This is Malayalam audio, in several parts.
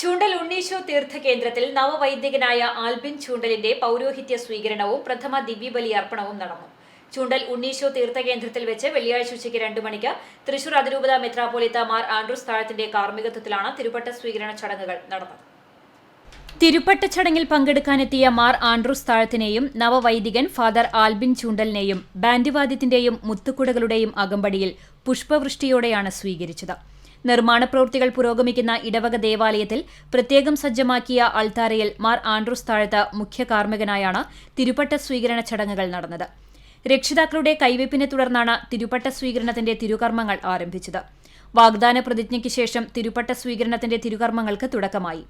ചൂണ്ടൽ ഉണ്ണീശോ തീർത്ഥ കേന്ദ്രത്തിൽ നവവൈദികനായ ആൽബിൻ ചൂണ്ടലിന്റെ പൗരോഹിത്യ സ്വീകരണവും പ്രഥമ ദിവ്യബലി അർപ്പണവും നടന്നു. ചൂണ്ടൽ ഉണ്ണീശോ തീർത്ഥ കേന്ദ്രത്തിൽ വെച്ച് വെള്ളിയാഴ്ച ഉച്ചയ്ക്ക് രണ്ടു മണിക്ക് തൃശൂർ അതിരൂപത മെത്രാപ്പോലിത്ത മാർ ആൻഡ്രൂസ് താഴത്തിന്റെ കാർമ്മികത്വത്തിലാണ് തിരുപ്പട്ട സ്വീകരണ ചടങ്ങുകൾ നടന്നത്. തിരുപ്പട്ട ചടങ്ങിൽ പങ്കെടുക്കാനെത്തിയ മാർ ആൻഡ്രൂസ് താഴത്തിനെയും നവവൈദികൻ ഫാദർ ആൽബിൻ ചൂണ്ടലിനെയും ബാൻഡിവാദ്യത്തിന്റെയും മുത്തുക്കുടകളുടെയും അകമ്പടിയിൽ പുഷ്പവൃഷ്ടിയോടെയാണ് സ്വീകരിച്ചത്. നിർമ്മാണ പ്രവൃത്തികൾ പുരോഗമിക്കുന്ന ഇടവക ദേവാലയത്തിൽ പ്രത്യേകം സജ്ജമാക്കിയ അൾത്താരയിൽ മാർ ആൻഡ്രൂസ് താഴത്ത് മുഖ്യ കാർമ്മികനായാണ് തിരുപ്പട്ട സ്വീകരണ ചടങ്ങുകൾ നടന്നത്. രക്ഷിതാക്കളുടെ കൈവയ്പിനെ തുടർന്നാണ് തിരുപ്പട്ട സ്വീകരണത്തിന്റെ തിരുകർമ്മങ്ങൾ ആരംഭിച്ചത്. വാഗ്ദാന പ്രതിജ്ഞയ്ക്ക് ശേഷം തിരുപ്പട്ട സ്വീകരണത്തിന്റെ തിരുകർമ്മങ്ങൾക്ക് തുടക്കമായി.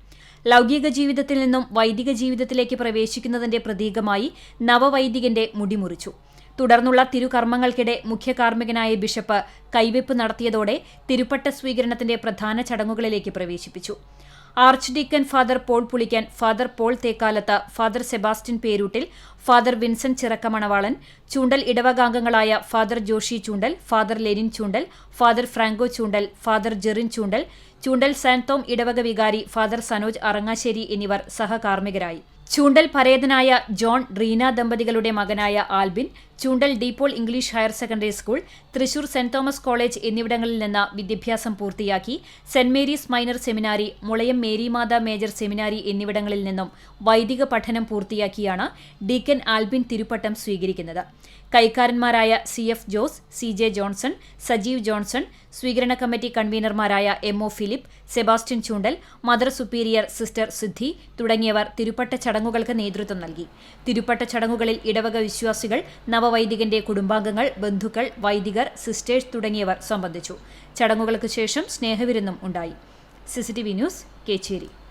ലൗകിക ജീവിതത്തിൽ നിന്നും വൈദിക ജീവിതത്തിലേക്ക് പ്രവേശിക്കുന്നതിന്റെ പ്രതീകമായി നവവൈദികന്റെ മുടിമുറിച്ചു തുടർന്നുള്ള തിരുകർമ്മങ്ങൾക്കിടെ മുഖ്യ കാർമ്മികനായ ബിഷപ്പ് കൈവെപ്പ് നടത്തിയതോടെ തിരുപ്പട്ട സ്വീകരണത്തിന്റെ പ്രധാന ചടങ്ങുകളിലേക്ക് പ്രവേശിപ്പിച്ചു. Archdeacon father Paul Pulikkan father Paul തേക്കാലത്ത് father Sebastian പേരൂട്ടിൽ father Vincent Chirakkamanavalan Choondal ഇടവകാംഗങ്ങളായ father Joshy Choondal father Lenin Choondal father Franco Choondal father Jerin Choondal Choondal Santhome ഇടവക വികാരി ഫാദർ സനോജ് അറങ്ങാശ്ശേരി എന്നിവർ സഹകാർമ്മികരായി. ചൂണ്ടൽ പരേതനായ ജോൺ റീന ദമ്പതികളുടെ മകനായ Albin Choondal De Paul English higher secondary school Thrissur Saint Thomas college എന്നിവിടങ്ങളിൽ നിന്ന് വിദ്യാഭ്യാസം പൂർത്തിയാക്കി Saint Mary's minor seminary Mulayam Marymatha major seminary എന്നിവിടങ്ങളിൽ നിന്നും വൈദിക പഠനം പൂർത്തിയാക്കിയാണ് ഡീക്കൻ ആൽബിൻ തിരുപ്പട്ടം സ്വീകരിക്കുന്നത്. കൈക്കാരന്മാരായ C F Jose C J Johnson Sajeev Johnson സ്വീകരണ committee കൺവീനർമാരായ M O Philip Sebastian Choondal mother superior sister Siddhi തുടങ്ങിയവർ തിരുപ്പട്ട ചടങ്ങുകൾക്ക് നേതൃത്വം നൽകി. തിരുപ്പട്ട ചടങ്ങുകളിൽ ഇടവക വിശ്വാസികൾ നവവൈദികന്റെ കുടുംബാംഗങ്ങൾ ബന്ധുക്കൾ വൈദികർ സിസ്റ്റേഴ്സ് തുടങ്ങിയവർ സംബന്ധിച്ചു. ചടങ്ങുകൾക്ക് ശേഷം സ്നേഹവിരുന്നും ഉണ്ടായി. CCTV news Kechery.